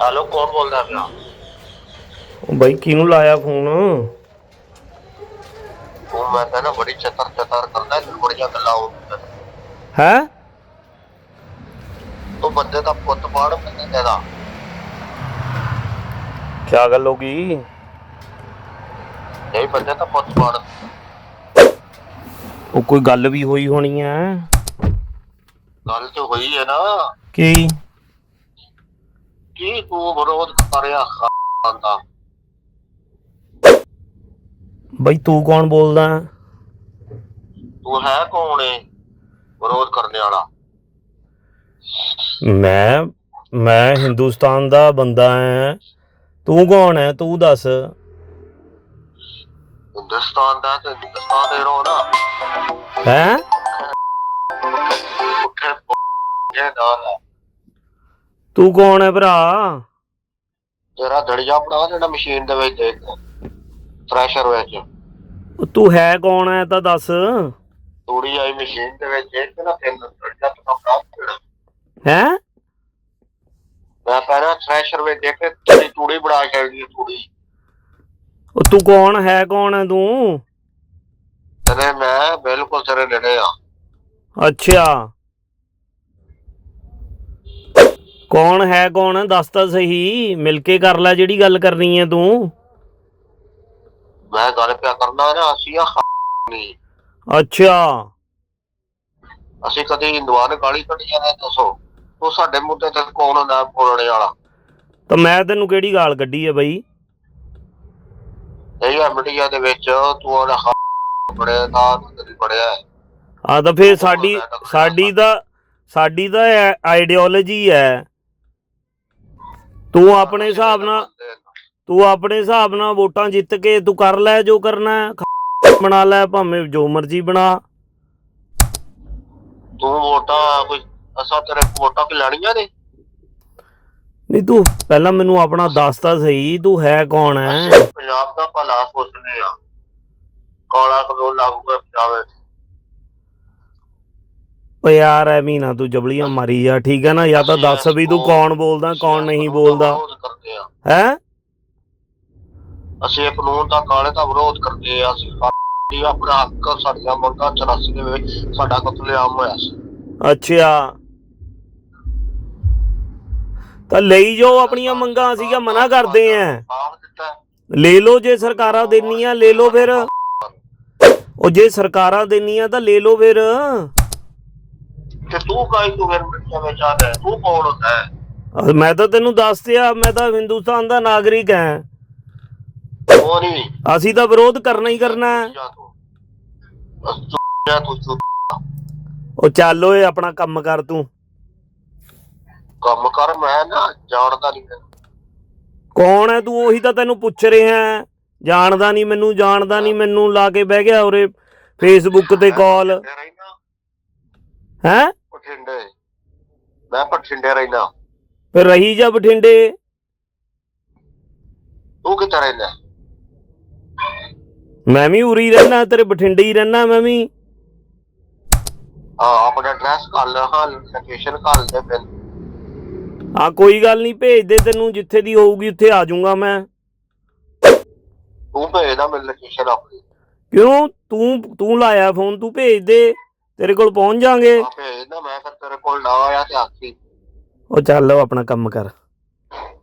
Hello ਕੌਣ ਬੋਲਦਾ ਪਿਆ ਉਹ ਬਾਈ ਕਿਹਨੂੰ ਲਾਇਆ ਫੋਨ? ਉਹ ਮੈਂ ਕਹਿੰਦਾ ਬੜੀ ਚਤਰ ਚਤਰ ਕਰਦਾ ਹੈ ਬੜੀਆਂ ਗੱਲਾਂ ਉਹ ਹੈ? ਤੂੰ ਬੰਦੇ ਦਾ ਪੁੱਤ ਬਾੜ ਬੰਦੇ ਦਾ ਕੀ ਗੱਲ ਹੋ ਗਈ? ਨਹੀਂ ਬੰਦੇ ਦਾ ਪੁੱਤ ਬਾੜ ਉਹ ਕੋਈ ਗੱਲ ਵੀ ਹੋਈ ਹੋਣੀ ਐ ਗੱਲ ਤੇ ਹੋਈ ਹੈ ਨਾ। ਕੀ? ਕੀ ਤੂੰ ਵਿਰੋਧ ਕਰਿਆ ਖਾਨ ਦਾ? ਬਈ ਤੂੰ ਕੌਣ ਬੋਲਦਾ? ਹੈ? ਤੂੰ ਹੈ ਕੌਣ ਏ ਵਿਰੋਧ ਕਰਨ ਵਾਲਾ? ਮੈਂ ਮੈਂ ਹਿੰਦੁਸਤਾਨ ਦਾ ਬੰਦਾ ਐ ਤੂੰ ਕੌਣ ਹੈ? ਤੂੰ ਦੱਸ। ਹਿੰਦੁਸਤਾਨ ਦਾ ਤੇ ਹਿੰਦੁਸਤਾਨ ਦੇ ਰੋ ਨਾ। ਹੈ? ਉੱਠੇ ਜੇ ਨਾਲ ਹੈ। ਤੂੰ ਕੌਣ ਹੈ ਭਰਾ? ਤੇਰਾ ਦੜੀਆ ਬਣਾ ਜਿਹੜਾ ਮਸ਼ੀਨ ਦੇ ਵਿੱਚ ਦੇਖ ਥ੍ਰੈਸ਼ਰ ਵਿੱਚ। ਉਹ ਤੂੰ ਹੈ ਕੌਣ ਹੈ ਤਾਂ ਦੱਸ। ਤੂੜੀ ਆਈ ਮਸ਼ੀਨ ਦੇ ਵਿੱਚ ਦੇਖ ਨਾ ਤਿੰਨ ਦੜੀਆ ਤੋਂ ਕਪੜਾ ਹੈ? ਮੈਂ ਪਹਿਲਾਂ ਥ੍ਰੈਸ਼ਰ ਵਿੱਚ ਦੇਖ ਕੇ ਤੇਰੀ ਤੂੜੀ ਬਣਾ ਛੱਡਦੀ ਤੂੜੀ। ਉਹ ਤੂੰ ਕੌਣ ਹੈ ਕੌਣ ਹੈ ਤੂੰ? ਤੇਰੇ ਮੈਂ ਬਿਲਕੁਲ ਤੇਰੇ ਨੇੜੇ ਆ। ਅੱਛਾ। ਕੌਣ ਹੈ ਕੌਣ? ਦੱਸ ਤਾਂ ਸਹੀ। ਮਿਲ ਕੇ ਕਰ ਲੈ ਜਿਹੜੀ ਗੱਲ ਕਰਨੀ ਹੈ ਤੂੰ। ਮੈਂ ਗੱਲ ਪਿਆ ਕਰਨਾ ਨਾ ਅਸੀਂ ਆ ਨਹੀਂ। ਅੱਛਾ। ਅਸੀਂ ਕਦੇ ਹਿੰਦੂਆਂ ਨੇ ਗਾਲੀ ਕੱਢੀ ਜਾਂਦੇ ਦੱਸੋ। ਤੂੰ ਸਾਡੇ ਮੁੱਦੇ ਤੇ ਕੌਣ ਹੁੰਦਾ ਬੋਲਣੇ ਵਾਲਾ? ਤਾਂ ਮੈਂ ਤੈਨੂੰ ਕਿਹੜੀ ਗਾਲ ਕੱਢੀ ਹੈ ਬਈ? ਇਹ ਆ ਮੀਡੀਆ ਦੇ ਵਿੱਚ ਤੂੰ ਉਹਦਾ ਬੜੇ ਦਾ ਤੇਰੀ ਬੜਿਆ ਆ ਤਾਂ ਫੇਰ ਸਾਡੀ ਸਾਡੀ ਤਾਂ ਸਾਡੀ ਤਾਂ ਆਈਡੀਓਲੋਜੀ ਹੈ। ਤੂੰ ਆਪਣੇ ਹਿਸਾਬ ਨਾਲ ਤੂੰ ਆਪਣੇ ਹਿਸਾਬ ਨਾਲ ਵੋਟਾਂ ਜਿੱਤ ਕੇ ਤੂੰ ਕਰ ਲੈ ਜੋ ਕਰਨਾ ਹੈ। ਬਣਾ ਲੈ ਭਾਵੇਂ ਜੋ ਮਰਜ਼ੀ ਬਣਾ। ਤੂੰ ਵੋਟਾਂ ਕੋਈ ਅਸਾਂ ਤੇਰੇ ਵੋਟਾਂ ਕਿ ਲੈਣੀਆਂ ਨੇ? ਨਹੀਂ ਤੂੰ ਪਹਿਲਾਂ ਮੈਨੂੰ ਆਪਣਾ ਦੱਸ ਤਾਂ ਸਹੀ ਤੂੰ ਹੈ ਕੌਣ ਹੈ? ਪੰਜਾਬ ਦਾ ਭਲਾ ਸੋਚਦੇ ਆ। ਕਾਲਾ ਕਾਨੂੰਨ ਲਾਗੂ ਕਰ ਪੰਜਾਬ ਓ ਯਾਰ ਐਵੇਂ ਨਾ ਤੂੰ ਜਬਲੀਆਂ ਮਾਰੀ ਜਾ ਠੀਕ ਹੈ ਨਾ? ਜਾਂ ਤਾਂ ਦੱਸ ਵੀ ਤੂੰ ਕੌਣ ਬੋਲਦਾ ਕੌਣ ਨਹੀਂ ਬੋਲਦਾ। ਵਿਰੋਧ ਕਰਦੇ ਆ। ਹੈ? ਅਸੀਂ ਇਹ ਕਾਨੂੰਨ ਦਾ ਕਾਲੇ ਦਾ ਵਿਰੋਧ ਕਰਦੇ ਆ ਅਸੀਂ ਸਾਡੀ ਆਪਣਾ ਹੱਕ ਸਾਡੀਆਂ ਮੰਗਾਂ 84 ਦੇ ਵਿੱਚ ਸਾਡਾ ਕਤਲੇਆਮ ਹੋਇਆ ਸੀ। ਅੱਛਾ। ਤਾਂ ਲਈ ਜੋ ਆਪਣੀਆਂ ਮੰਗਾਂ ਸੀਗਾ ਮਨਾ ਕਰਦੇ ਆ। ਆਪ ਦਿੱਤਾ ਲੈ ਲਓ ਜੇ ਸਰਕਾਰਾਂ ਦੇਣੀਆਂ ਲੈ ਲਓ ਫਿਰ। ਉਹ ਜੇ ਸਰਕਾਰਾਂ ਦੇਣੀਆਂ ਤਾਂ ਲੈ ਲਓ ਫਿਰ। ਤੇ ਤੂੰ ਕਾਈ ਤੂੰ ਫਿਰ ਵਿੱਚ ਆ ਰਿਹਾ ਤੂੰ ਕੌਣ ਹੁੰਦਾ ਹੈ? ਅਹ ਮੈਂ ਤਾਂ ਤੈਨੂੰ ਦੱਸਿਆ ਮੈਂ ਤਾਂ ਹਿੰਦੁਸਤਾਨ ਦਾ ਨਾਗਰਿਕ ਹਾਂ ਉਹ ਨਹੀਂ ਅਸੀਂ ਤਾਂ ਵਿਰੋਧ ਕਰਨਾ ਹੀ ਕਰਨਾ ਹੈ। ਜਾ ਤੂੰ। ਬਸ ਤੂੰ ਜਾ ਤੂੰ ਤੂੰ ਉਹ ਚੱਲ ਓਏ ਆਪਣਾ ਕੰਮ ਕਰ ਤੂੰ। ਕੰਮ ਕਰ ਮੈਂ ਨਾ ਜਾਣਦਾ ਨਹੀਂ ਤੈਨੂੰ। ਕੌਣ ਹੈ ਤੂੰ? ਉਹੀ ਤਾਂ ਤੈਨੂੰ ਪੁੱਛ ਰਿਹਾ ਹੈ। ਜਾਣਦਾ ਨਹੀਂ ਮੈਨੂੰ ਜਾਣਦਾ ਨਹੀਂ ਮੈਨੂੰ ਲਾ ਕੇ ਬਹਿ ਗਿਆ ਉਰੇ ਫੇਸਬੁੱਕ ਤੇ ਕਾਲ ਰਹਿਣਾ ਹੈ? ਬਠਿੰਡੇ। ਮੈਂ ਬਠਿੰਡੇ ਰਹਿਣਾ ਫਿਰ ਰਹੀ ਜਾ ਬਠਿੰਡੇ? ਤੂੰ ਕਿੱਥੇ ਰਹਿਣਾ ਮੈਂ ਵੀ ਉਰੀ ਰਹਿਣਾ ਤੇਰੇ ਬਠਿੰਡੇ ਹੀ ਰਹਿਣਾ ਮੈਂ ਵੀ। ਹਾਂ ਆਪਣਾ ਐਡਰੈਸ ਕਰ ਲੈ ਹਾਂ ਲੋਕੇਸ਼ਨ ਕਰ ਦੇ ਫਿਰ। ਆ ਕੋਈ ਗੱਲ ਨਹੀਂ ਭੇਜ ਦੇ ਤੈਨੂੰ ਜਿੱਥੇ ਦੀ ਹੋਊਗੀ ਉੱਥੇ ਆ ਜਾਊਂਗਾ ਮੈਂ। ਤੂੰ ਭੇਜਦਾ ਮੈਨੂੰ ਲੋਕੇਸ਼ਨ ਆਪਣੀ। ਕਿਉਂ? ਤੂੰ ਤੂੰ ਲਾਇਆ ਫੋਨ ਤੂੰ ਭੇਜ ਦੇ। ਤੇਰੇ ਕੋਲ ਪਹੁੰਚ ਜਾਾਂਗੇ। ਆ ਭੇਜਦਾ ਮੈਂ ਫਿਰ ਤੇਰੇ ਕੋਲ ਨਾ ਆਇਆ ਤੇ ਆਖੀ। ਉਹ ਚੱਲ ਆਪਣਾ ਕੰਮ ਕਰ।